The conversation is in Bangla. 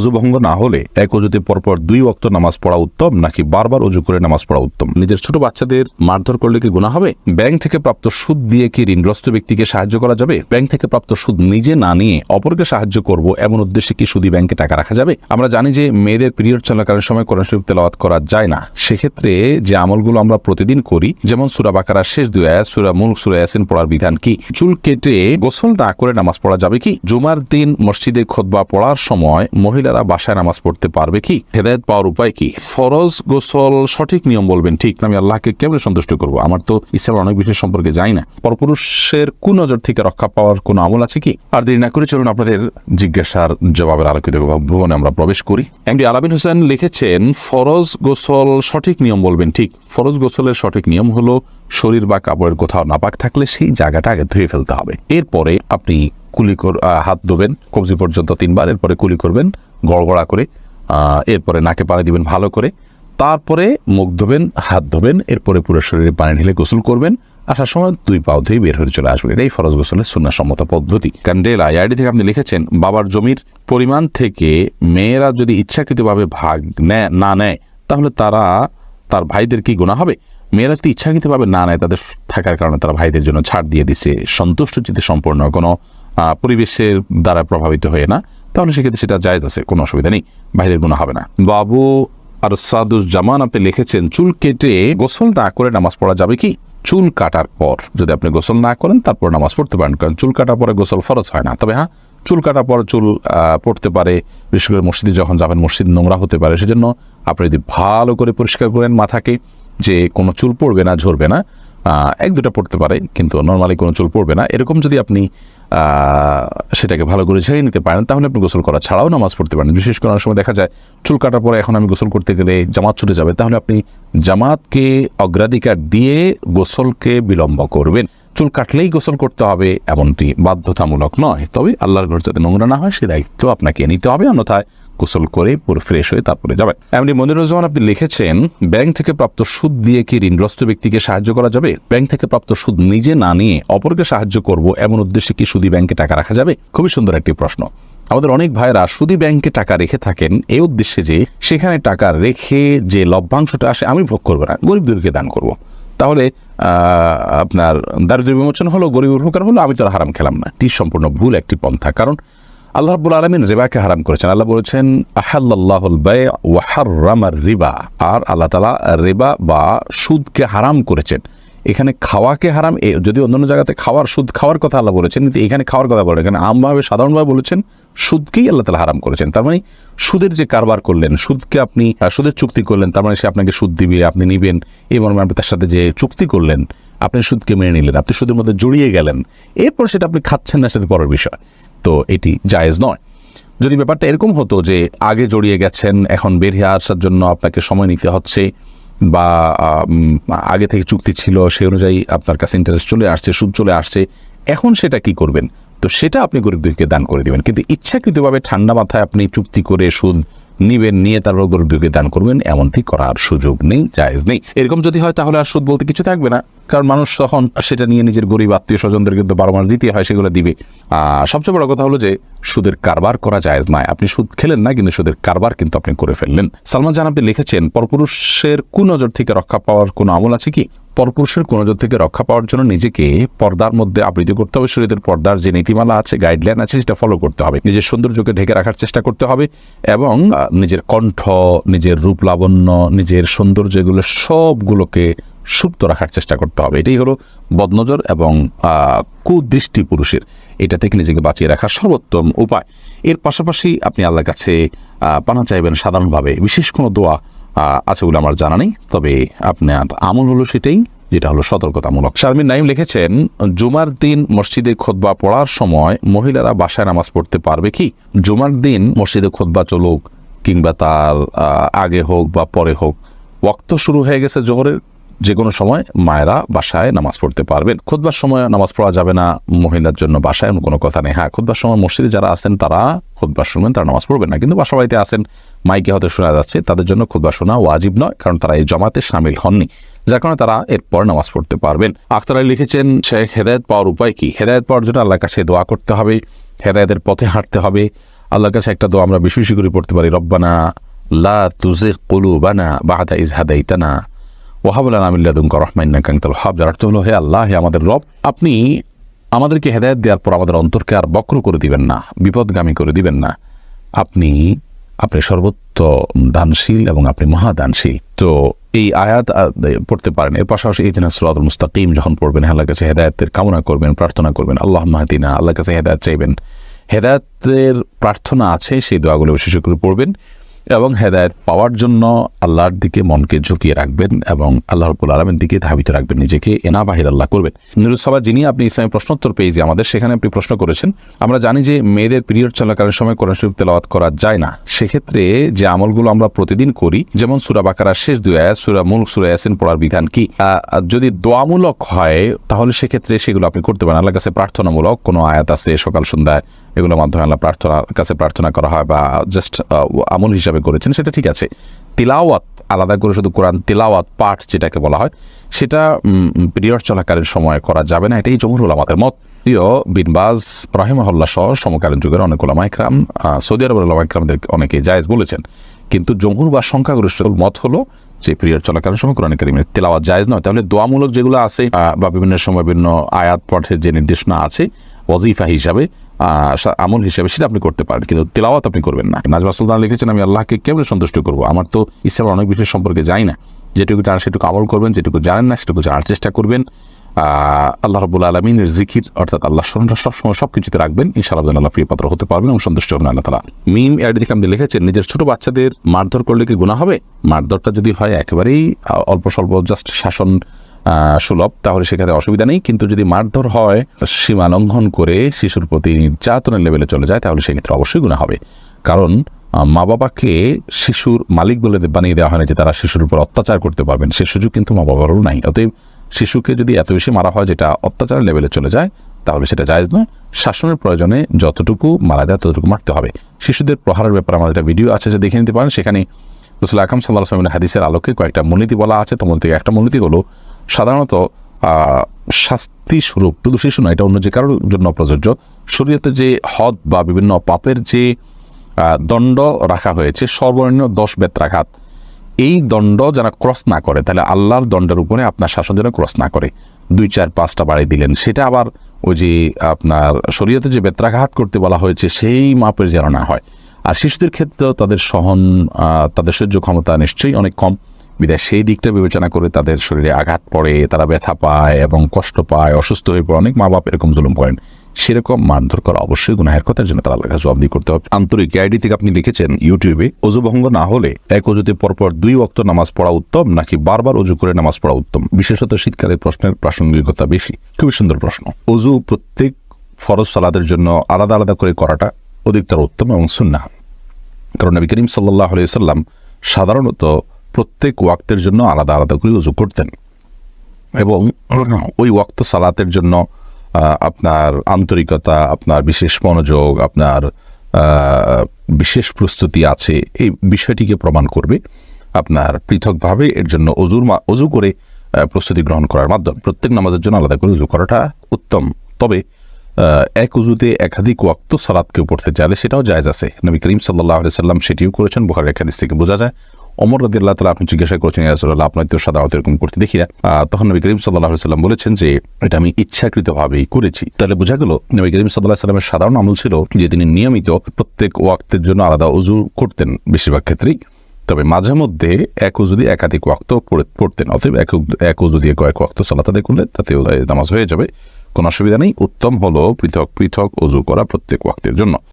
অজু ভঙ্গ না হলে এক অজুতে পরপর দুই ওয়াক্ত নামাজ পড়া উত্তম নাকি বারবার অজু করে নামাজ পড়া উত্তম? নিজের ছোট বাচ্চাদের মারধর করলে কি গুণা হবে? ব্যাংক থেকে প্রাপ্ত সুদ দিয়ে কি ঋণগ্রস্ত ব্যক্তিকে সাহায্য করা যাবে? ব্যাংক থেকে প্রাপ্ত সুদ নিজে না নিয়ে অপরকে সাহায্য করব এমন উদ্দেশ্যে কি সুদী ব্যাংকে টাকা রাখা যাবে? আমরা জানি যে মেয়েদের পিরিয়ড চলাকালীন সময় কোরআন শরীফ তেলাওয়াত করা যায় না। সেক্ষেত্রে যে আমলগুলো আমরা প্রতিদিন করি যেমন সুরা বাকারার শেষ দুই আয়াত সুরা মুল সুরা ইয়াসিন পড়ার বিধান কি? চুল কেটে গোসল না করে নামাজ পড়া যাবে কি? জুমার দিন মসজিদে খোদবা পড়ার সময় মহিলারা বাসায় নামাজ পড়তে পারবে কি? হেদায়ত পাওয়ার উপায় কি? ফরজ, গোসল, সঠিক নিয়ম বলবেন, ঠিক আমি আল্লাহকে কেমন সন্তুষ্ট করব? আমার তো ইসলামের অনেক বিষয় সম্পর্কে জানি না। পরপুরুষের কোন নজর থেকে রক্ষা পাওয়ার কোন আমল আছে কি? আর দেরি না করে চলুন আপনাদের জিজ্ঞাসার জবাবের আলোকিত ভুবনে আমরা প্রবেশ করি। এমডি আলাবিন হোসেন লিখেছেন, ফরজ, গোসল, সঠিক নিয়ম বলবেন, ঠিক। ফরজ, গোসলের সঠিক নিয়ম হলো শরীর বা কাপড়ের কোথাও নাপাক থাকলে সেই জায়গাটা আগে ধুয়ে ফেলতে হবে। এরপরে আপনি কুলি হাত ধোবেন, কবজি পর্যন্ত তিনবার, এরপরে কুলি করবেন গড়গড়া করে এরপরে নাকে পানি দিবেন ভালো করে, তারপরে মুখ ধোবেন, হাত ধোবেন, এরপরে পুরো শরীরে পানি ঢেলে গোসল করবেন। আসার সময় দুই পাও ধুয়ে বের হয়ে চলে আসবেন। এটাই ফরজ গোসলের সুন্নাসম্মত পদ্ধতি। ক্যান্ডেল আইআইডি থেকে আপনি লিখেছেন, বাবার জমির পরিমাণ থেকে মেয়েরা যদি ইচ্ছাকৃতভাবে ভাগ নেয় না নেয়, তাহলে তারা, তার ভাইদের কি গোনা হবে? মেয়েরা যদি ইচ্ছাকৃতভাবে না নেয়, তাদের থাকার কারণে তারা ভাইদের জন্য ছাড় দিয়ে দিছে। সন্তুষ্ট চিত্তে সম্পূর্ণ কোনো পরিবেশের দ্বারা প্রভাবিত হয়ে না তাহলে সেক্ষেত্রে সেটা জায়জ আছে, কোনো অসুবিধা নেই ভাইদের গুণ হবে না। বাবু আর সাদুস জামান আপনি লিখেছেন, চুল কেটে গোসল না করে নামাজ পড়া যাবে কি? চুল কাটার পর। যদি আপনি গোসল না করেন, তারপর নামাজ পড়তে পারেন, কারণ চুল কাটার পরে গোসল ফরজ হয় না। তবে হ্যাঁ চুল কাটার পর চুল পড়তে পারে, বিশেষ করে মসজিদে যখন যাবেন, মসজিদ নোংরা হতে পারে, সেজন্য আপনি যদি ভালো করে পরিষ্কার করেন মাথাকে, যে কোনো চুল পড়বে না, ঝরবে না এক দুটা পড়তে পারে, কিন্তু নর্মালি কোনো চুল পড়বে না। এরকম যদি আপনি সেটাকে ভালো করে ছেড়ে নিতে পারেন, তাহলে আপনি গোসল করা ছাড়াও নামাজ পড়তে পারেন। বিশেষ করে অনেক সময় দেখা যায়, চুল কাটার পরে এখন আমি গোসল করতে গেলে জামাত ছুটে যাবে, তাহলে আপনি জামাতকে অগ্রাধিকার দিয়ে গোসলকে বিলম্ব করবেন। চুল কাটলেই গোসল করতে হবে, এমনটি বাধ্যতামূলক নয়। তবে আল্লাহর ঘর যাতে নোংরা না হয়, সে দায়িত্ব আপনাকে নিতে হবে। অন্যথায় গোসল করে পুরো ফ্রেশ হয়ে তারপরে যাবেন। এমনি মনিরুজ্জামান, আপনি লিখেছেন, ব্যাংক থেকে প্রাপ্ত সুদ দিয়ে কি ঋণগ্রস্ত ব্যক্তিকে সাহায্য করা যাবে? ব্যাংক থেকে প্রাপ্ত সুদ নিজে না নিয়ে অপরকে সাহায্য করব এমন উদ্দেশ্যে কি সুদী ব্যাংকে টাকা রাখা যাবে? খুবই সুন্দর একটি প্রশ্ন। আমাদের অনেক ভাইয়েরা সুদী ব্যাংকে টাকা রেখে থাকেন এই উদ্দেশ্যে যে, সেখানে টাকা রেখে যে লভ্যাংশটা আসে আমি ভোগ করব না, গরিব গরিবদেরকে দান করব। তাহলে আপনার দারিদ্র্য বিমোচন হলো, গরিব উপকার হলো, আমি তো হারাম খেলাম না। এটি সম্পূর্ণ ভুল একটি পন্থা। কারণ আল্লাহ রাব্বুল আলমিন রেবাকে হারাম করেছেন। আল্লাহ বলেছেন আহাল্লাহুল ব্যয় ওয়াহার রিবা। আর আল্লাহ তালা রেবা বা সুদকে হারাম করেছেন। এখানে খাওয়াকে হারাম যদি অন্যান্য জায়গাতে খাওয়ার, সুদ খাওয়ার কথা আল্লাহ বলেছেন, কিন্তু এখানে খাওয়ার কথা বলেন। এখানে আমভাবে সাধারণভাবে বলেছেন, সুদকেই আল্লাহ তালা হারাম করেছেন। তার মানে সুদের যে কারবার করলেন, সুদকে আপনি, সুদের চুক্তি করলেন, তার মানে সে আপনাকে সুদ দিবে, আপনি নিবেন, এই মর্মে আপনি তার সাথে যে চুক্তি করলেন আপনি সুদকে মেনে নিলেন, আপনি সুদের মধ্যে জড়িয়ে গেলেন। এরপর সেটা আপনি খাচ্ছেন না, সেটা পরের বিষয়। তো এটি জায়েজ নয়। যদি ব্যাপারটা এরকম হতো যে আগে জড়িয়ে গেছেন, এখন বের হয়ে আসার জন্য আপনাকে সময় নিতে হচ্ছে, বা আগে থেকে চুক্তি ছিল, সেই অনুযায়ী আপনার কাছে ইন্টারেস্ট চলে আসছে, সুদ চলে আসছে, এখন সেটা কি করবেন? তো সেটা আপনি গরিবদেরকে দান করে দিবেন। কিন্তু ইচ্ছাকৃতভাবে ঠান্ডা মাথায় আপনি চুক্তি করে সুদ নিবেন, নিয়ে তারপর গরিবদেরকে দান করবেন, এমনটি করার সুযোগ নেই, জায়েজ নেই। এরকম যদি হয় তাহলে আর সুদ বলতে কিছু থাকবে না। কারণ মানুষ তখন সেটা নিয়ে নিজের গরিব আত্মীয় স্বজনদের কিন্তু বারো মাস দিতে হয়, সেগুলো দিবে। সবচেয়ে বড় কথা হলো যে, সুদের কারবার করা জায়েজ নয়। আপনি সুদ খেলেন না, কিন্তু সুদের কারবার কিন্তু আপনি করে ফেললেন। সালমান জান আপনি লিখেছেন, পরপুরুষের কুনজর থেকে রক্ষা পাওয়ার কোনো আমল আছে কি? পরপুরুষের কুনজর থেকে রক্ষা পাওয়ার জন্য নিজেকে পর্দার মধ্যে আবৃত করতে হবে। শরীরের পর্দার যে নীতিমালা আছে গাইডলাইন আছে, সেটা ফলো করতে হবে। নিজের সৌন্দর্যকে ঢেকে রাখার চেষ্টা করতে হবে এবং নিজের কণ্ঠ, নিজের রূপ লাবণ্য, নিজের সৌন্দর্য এগুলো সবগুলোকে সুপ্ত রাখার চেষ্টা করতে হবে। এটাই হলো বদনজর এবং কুদৃষ্টি পুরুষের। এটা থেকে নিজেকে বাঁচিয়ে রাখার সর্বোত্তম উপায়। এর পাশাপাশি আপনি আল্লাহর কাছে পানা চাইবেন সাধারণভাবে। বিশেষ কোনো দোয়া আছে বলে আমার জানা নেই। তবে আপনার আমল হলো সেটাই, যেটা হলো সতর্কতামূলক। শারমিন নাইম লিখেছেন, জুমার দিন মসজিদে খোদবা পড়ার সময় মহিলারা বাসায় নামাজ পড়তে পারবে কি? জুমার দিন মসজিদে খোদবা চলুক কিংবা তার আগে হোক বা পরে হোক। ওয়াক্ত শুরু হয়ে গেছে জোহরের যে কোনো সময় মায়েরা বাসায় নামাজ পড়তে পারবেন। খুদবার সময় নামাজ পড়া যাবে না, মহিলার জন্য বাসায় কোনো কথা নেই। হ্যাঁ খুদবার সময় মসজিদে যারা আছেন তারা খুদবার শুনবেন তারা নামাজ পড়বেন না, কিন্তু বাসা বাড়িতে আছেন মাইকে হয়তো শোনা যাচ্ছে, তাদের জন্য খুদবা শোনা ওয়াজিব নয়, কারণ তারা এই জমাতে সামিল হননি। যার কারণে তারা এরপর নামাজ পড়তে পারবেন। আখতার আলী লিখেছেন, শেখ হেদায়ত পাওয়ার উপায় কি? হেদায়ত পাওয়ার জন্য আল্লাহর কাছে দোয়া করতে হবে, হেদায়তের পথে হাঁটতে হবে। আল্লাহর কাছে একটা দোয়া আমরা বেশি বেশি করে পড়তে পারি, রব্বানা লা তুজিগ কুলুবানা বাদা ইজ হাদাইতানা ওয়াহাবুল্লাহ আমিল্লাদুমকা রহমান্না কাঙ্তাল হাব যার অর্থ হলো, হে আল্লাহ, হে আমাদের রব, আপনি আমাদেরকে হেদায়ত দেওয়ার পর আমাদের অন্তরকে আর বক্র করে দিবেন না, বিপদগামী করে দিবেন না। আপনি আপনি সর্বত্র দানশীল এবং আপনি মহাদানশীল। তো এই আয়াত পড়তে পারেন। এর পাশাপাশি এই দিন সুরাতুল মুস্তাকিম যখন পড়বেন আল্লাহ কাছে হেদায়তের কামনা করবেন, প্রার্থনা করবেন আল্লাহ মাহাদিনা আল্লাহ কাছে হেদায়ত চাইবেন। হেদায়তের প্রার্থনা আছে, সেই দোয়াগুলো বিশেষ করে পড়বেন। এবং হেদায়ত পাওয়ার জন্য আল্লাহর দিকে মনকে ঝুঁকিয়ে রাখবেন এবং আল্লাহ রবুল আলমের দিকে ধাবিত রাখবেন, নিজেকে এনা বাহির আল্লাহ করবেন। নিরুৎসভা যিনি, আপনি ইসলামী প্রশ্নোত্তর পেয়েছি আমাদের, সেখানে আপনি প্রশ্ন করেছেন, আমরা জানি যে মেয়েদের পিরিয়ড চলাকালীন সময় কোরআন শরীফ তেলাওয়াত করা যায় না। সেক্ষেত্রে যে আমলগুলো আমরা প্রতিদিন করি, যেমন সুরা বাকারার শেষ দুই আয়াত, সুরা মূল সুরা ইয়াসিন পড়ার বিধান কি? যদি দোয়ামূলক হয়, তাহলে সেক্ষেত্রে সেগুলো আপনি করতে পারেন। আল্লাহ কাছে প্রার্থনামূলক কোনো আয়াত আছে সকাল, সন্ধ্যায়? এগুলোর মাধ্যমে আল্লাহ প্রার্থনার কাছে প্রার্থনা করা হয় বা জাস্ট আমল হিসাবে করেছেন, সেটা ঠিক আছে। তিলাওয়াত, আলাদা করে শুধু কোরআন তিলাওয়াত পাঠ যেটাকে বলা হয়, সেটা পিরিয়ড চলাকালীন সময় করা যাবে না, এটাই জমহুরুল আমাদের মত। প্রিয় বিনবাজ রহিমহল্লা সহ সমকালীন যুগের অনেক ওলামা ইকরাম সৌদি আরবের ওলামা ইকরামদের অনেকে জায়েজ বলেছেন। কিন্তু জমহুর বা সংখ্যাগরিষ্ঠ মত হলো যে, পিরিয়ড চলাকালীন সময় কোরআন কারিমের তেলাওয়াত জায়েজ নয়। তাহলে দোয়ামূলক যেগুলো আছে বা বিভিন্ন সময় বিভিন্ন আয়াত পাঠের যে নির্দেশনা আছে, ওয়াজিফা হিসাবে আমল হিসাবে সেটা আপনি করতে পারেন, কিন্তু তেলাওয়াত আপনি করবেন না। নাজমা সুলতান লিখেছেন, আমি আল্লাহকে কেমন সন্তুষ্ট করব? আমার তো ইসলামের অনেক বিষয় সম্পর্কে যাই না। যেটুকু জানেন সেটুকু আমল করবেন, যেটুকু জানেন না, সেটুকু জানার চেষ্টা করবেন। আল্লাহ রবুল আলমিনের জিকির, অর্থাৎ আল্লাহ স্মরণটা সবসময় সব কিছুতে রাখবেন। ইনশাআল্লাহ আল্লাহ প্রিয় পাত্র হতে পারবেন এবং সন্তুষ্ট হবেন আল্লাহ তালা মিম দিকে আপনি লিখেছেন, নিজের ছোট বাচ্চাদের মারধর করলে কি গুণা হবে? মারধরটা যদি হয় একেবারেই অল্প স্বল্প জাস্ট শাসন সুলভ, তাহলে সেখানে অসুবিধা নেই। কিন্তু যদি মারধর হয়, সীমা লঙ্ঘন করে শিশুর প্রতি নির্যাতনের লেভেলে চলে যায়, তাহলে সেক্ষেত্রে অবশ্যই গুণা হবে। কারণ মা বাবাকে শিশুর মালিক বলে বানিয়ে দেওয়া হয় না যে তারা শিশুর উপর অত্যাচার করতে পারবেন। সে সুযোগ কিন্তু মা বাবারও নাই। অতএব শিশুকে যদি এত বেশি মারা হয় যেটা অত্যাচারের লেভেলে চলে যায়, তাহলে সেটা জায়েজ নয়। শাসনের প্রয়োজনে যতটুকু মারা যায়, ততটুকু মারতে হবে। শিশুদের প্রহারের ব্যাপারে আমার একটা ভিডিও আছে যে দেখে নিতে পারেন, সেখানে রসুল আকাম সাল্লাহ আসলামের হাদিসের আলোকে কয়েকটা মূলনীতি বলা আছে। তোমার থেকে একটা মূলনীতি হলো সাধারণত শাস্তি স্বরূপ, শুধু শিশু নয়, এটা অন্য যে কারোর জন্য প্রযোজ্য শরীয়তে যে হদ বা বিভিন্ন পাপের যে দণ্ড রাখা হয়েছে, সর্বনিম্ন দশ বেত্রাঘাত। এই দণ্ড যারা ক্রস না করে, তাহলে আল্লাহর দণ্ডের উপরে আপনার শাসন যেন ক্রস না করে। দুই, চার, পাঁচটা বাড়ি দিলেন, সেটা আবার ওই যে আপনার শরীয়তে যে বেত্রাঘাত করতে বলা হয়েছে, সেই মাপের যেন না হয়। আর শিশুদের ক্ষেত্রেও তাদের সহন তাদের সহ্য ক্ষমতা নিশ্চয়ই অনেক কম। বিদায়। সেই দিকটা বিবেচনা করে তাদের শরীরে আঘাত পড়ে, তারা ব্যথা পায় এবং কষ্ট পায়, অসুস্থ হয়ে পড়ে, অনেক মা বাপ এরকম জুলুম করেন। সেরকম মারধর করা অবশ্যই গুনাহের কথার জন্য তারা কাছে জবাবদি করতে হবে। আন্তরিক আইডি থেকে আপনি লিখেছেন, ইউটিউবে অজু ভঙ্গ না হলে এক অজুতে পরপর দুই ওয়াক্ত নামাজ পড়া উত্তম নাকি বারবার অজু করে নামাজ পড়া উত্তম? বিশেষত শীতকালে প্রশ্নের প্রাসঙ্গিকতা বেশি। খুবই সুন্দর প্রশ্ন। অজু প্রত্যেক ফরজ সালাদের জন্য আলাদা আলাদা করে করাটা অধিকতর উত্তম এবং সুন্না কারণ নবী করিম সাল্লাহ সাল্লাম সাধারণত প্রত্যেক ওয়াক্তের জন্য আলাদা আলাদা করে উজু করতেন। এবং ওই ওয়াক্ত সালাতের জন্য আপনার আন্তরিকতা, আপনার বিশেষ মনোযোগ, আপনার বিশেষ প্রস্তুতি আছে, এই বিষয়টিকে প্রমাণ করবে আপনার পৃথকভাবে এর জন্য অজুর অজু করে প্রস্তুতি গ্রহণ করার মাধ্যমে। প্রত্যেক নামাজের জন্য আলাদা করে উজু করাটা উত্তম। তবে এক উজুতে একাধিক ওয়াক্ত সালাদকেও পড়তে চাইলে সেটাও জায়েজ আছে। নবী করিম সাল্লাহ সাল্লাম সেটিও করেছেন। বুহার একাদিস থেকে বোঝা যায় অমর রাদি আল্লাহ তালা আপনি জিজ্ঞাসা করেছেন ইয়াসুল্লাহ আপনার তো সাধারণত এরকম করতে দেখি না। তখন নবী করিম সাল্লাহ সাল্লাম বলেছেন যে, এটা আমি ইচ্ছাকৃতভাবেই করেছি। তাহলে বোঝা গেল, নবী করিম সাল্লাহ সাল্লামের সাধারণ আমল ছিল যে, তিনি নিয়মিত প্রত্যেক ওয়াক্তের জন্য আলাদা উজু করতেন বেশিরভাগ ক্ষেত্রেই। তবে মাঝে মধ্যে এক দিয়ে একাধিক ওয়াক্ত পড়ে- পড়তেন, অতএব এক এক দিয়ে কয়েক ওয়াক্ত সালাত আদায় করলে তাতে নামাজ হয়ে যাবে। কোনো অসুবিধা নেই, উত্তম হলো পৃথক পৃথক অজু করা প্রত্যেক ওয়াক্তের জন্য।